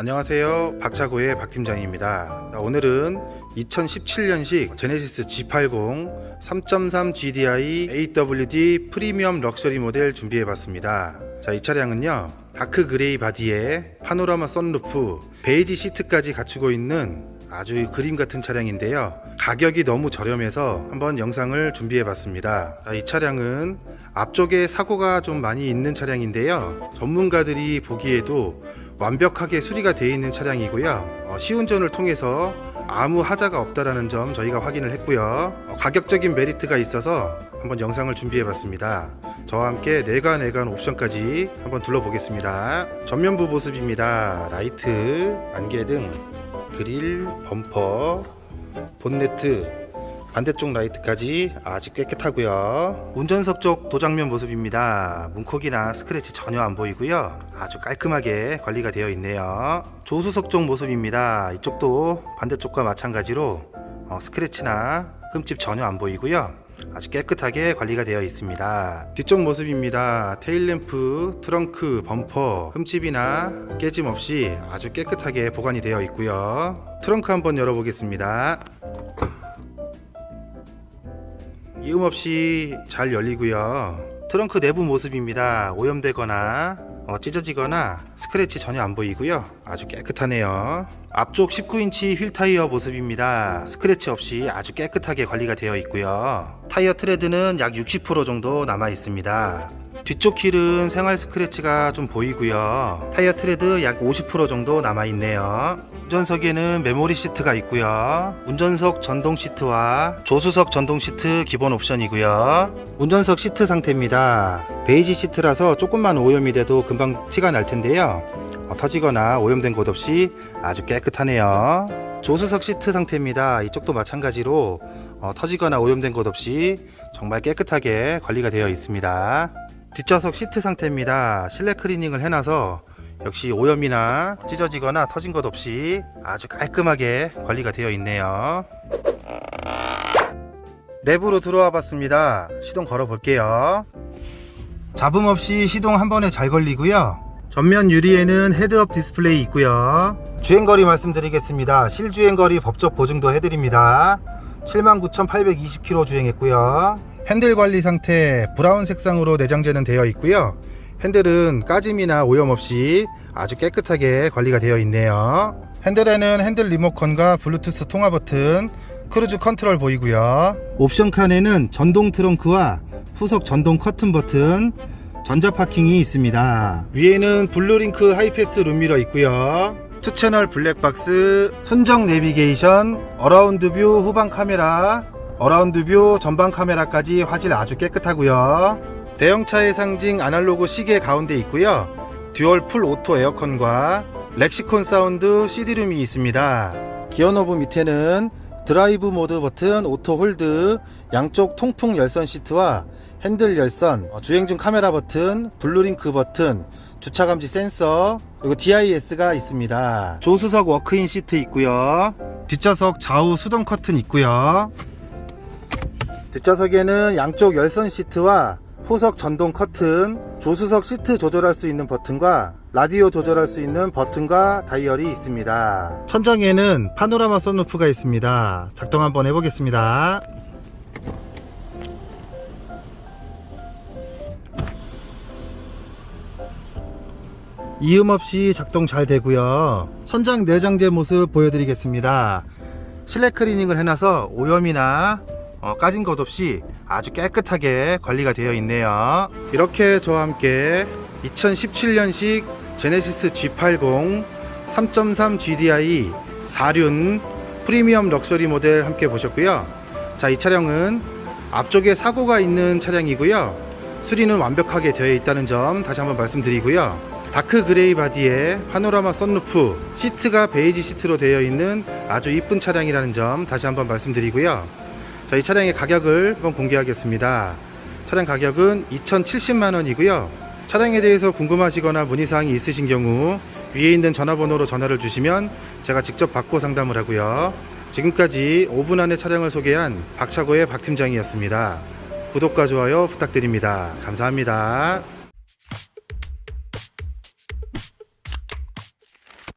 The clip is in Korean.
안녕하세요. 박차고의 박팀장입니다. 자, 오늘은 2017년식 제네시스 G80 3.3 GDI AWD 프리미엄 럭셔리 모델 준비해봤습니다. 자, 이 차량은요. 다크 그레이 바디에 파노라마 썬루프, 베이지 시트까지 갖추고 있는 아주 그림 같은 차량인데요. 가격이 너무 저렴해서 한번 영상을 준비해 봤습니다. 자, 이 차량은 앞쪽에 사고가 좀 많이 있는 차량인데요. 전문가들이 보기에도 완벽하게 수리가 되어 있는 차량이고요. 어, 시운전을 통해서 아무 하자가 없다라는 점 저희가 확인을 했고요. 어, 가격적인 메리트가 있어서 한번 영상을 준비해 봤습니다. 저와 함께 내관 내관 옵션까지 한번 둘러보겠습니다. 전면부 모습입니다. 라이트, 안개 등, 그릴, 범퍼, 본네트, 반대쪽 라이트까지 아주 깨끗하고요. 운전석 쪽 도장면 모습입니다. 문콕이나 스크래치 전혀 안 보이고요. 아주 깔끔하게 관리가 되어 있네요. 조수석 쪽 모습입니다. 이쪽도 반대쪽과 마찬가지로 어, 스크래치나 흠집 전혀 안 보이고요. 아주 깨끗하게 관리가 되어 있습니다. 뒤쪽 모습입니다. 테일램프, 트렁크, 범퍼, 흠집이나 깨짐 없이 아주 깨끗하게 보관이 되어 있고요. 트렁크 한번 열어보겠습니다. 이음 없이 잘 열리고요. 트렁크 내부 모습입니다. 오염되거나 어, 찢어지거나 스크래치 전혀 안 보이고요. 아주 깨끗하네요. 앞쪽 19인치 휠 타이어 모습입니다. 스크래치 없이 아주 깨끗하게 관리가 되어 있고요. 타이어 트레드는 약 60% 정도 남아 있습니다. 뒤쪽 휠은 생활 스크래치가 좀 보이고요. 타이어 트레드 약 50% 정도 남아 있네요. 운전석에는 메모리 시트가 있고요. 운전석 전동 시트와 조수석 전동 시트 기본 옵션이고요. 운전석 시트 상태입니다. 베이지 시트라서 조금만 오염이 돼도 금방 티가 날 텐데요. 어, 터지거나 오염된 곳 없이 아주 깨끗하네요. 조수석 시트 상태입니다. 이쪽도 마찬가지로 어, 터지거나 오염된 곳 없이 정말 깨끗하게 관리가 되어 있습니다. 뒷좌석 시트 상태입니다. 실내 클리닝을 해놔서 역시 오염이나 찢어지거나 터진 것 없이 아주 깔끔하게 관리가 되어 있네요. 내부로 들어와 봤습니다. 시동 걸어 볼게요. 잡음 없이 시동 한 번에 잘 걸리고요. 전면 유리에는 헤드업 디스플레이 있고요. 주행거리 말씀드리겠습니다. 실주행거리 법적 보증도 해드립니다. 79,820km 주행했고요. 핸들 관리 상태 브라운 색상으로 내장재는 되어 있고요. 핸들은 까짐이나 오염 없이 아주 깨끗하게 관리가 되어 있네요. 핸들에는 핸들 리모컨과 블루투스 통화 버튼, 크루즈 컨트롤 보이고요. 옵션 칸에는 전동 트렁크와 후석 전동 커튼 버튼, 전자 파킹이 있습니다. 위에는 블루링크 하이패스 룸미러 있고요. 투 채널 블랙박스, 순정 내비게이션, 어라운드 뷰 후방 카메라, 어라운드 뷰 전방 카메라까지 화질 아주 깨끗하고요. 대형차의 상징 아날로그 시계 가운데 있고요. 듀얼 풀 오토 에어컨과 렉시콘 사운드 CD룸이 있습니다. 기어 노브 밑에는 드라이브 모드 버튼, 오토 홀드, 양쪽 통풍 열선 시트와 핸들 열선, 어, 주행 중 카메라 버튼, 블루링크 버튼, 주차 감지 센서, 그리고 DIS가 있습니다. 조수석 워크인 시트 있고요. 뒷좌석 좌우 수동 커튼 있고요. 뒷좌석에는 양쪽 열선 시트와 후석 전동 커튼, 조수석 시트 조절할 수 있는 버튼과 라디오 조절할 수 있는 버튼과 다이얼이 있습니다. 천장에는 파노라마 썬루프가 있습니다. 작동 한번 해보겠습니다. 이음 없이 작동 잘 되고요. 천장 내장재 모습 보여드리겠습니다. 실내 클리닝을 해놔서 오염이나 어, 까진 것 없이 아주 깨끗하게 관리가 되어 있네요. 이렇게 저와 함께 2017년식 제네시스 G80 3.3 GDI 4륜 프리미엄 럭셔리 모델 함께 보셨고요. 자, 이 차량은 앞쪽에 사고가 있는 차량이고요. 수리는 완벽하게 되어 있다는 점 다시 한번 말씀드리고요. 다크 그레이 바디에 파노라마 썬루프, 시트가 베이지 시트로 되어 있는 아주 이쁜 차량이라는 점 다시 한번 말씀드리고요. 자, 이 차량의 가격을 한번 공개하겠습니다. 차량 가격은 2,070만 원이고요. 차량에 대해서 궁금하시거나 문의사항이 있으신 경우 위에 있는 전화번호로 전화를 주시면 제가 직접 받고 상담을 하고요. 지금까지 5분 안에 차량을 소개한 박차고의 박팀장이었습니다. 구독과 좋아요 부탁드립니다. 감사합니다.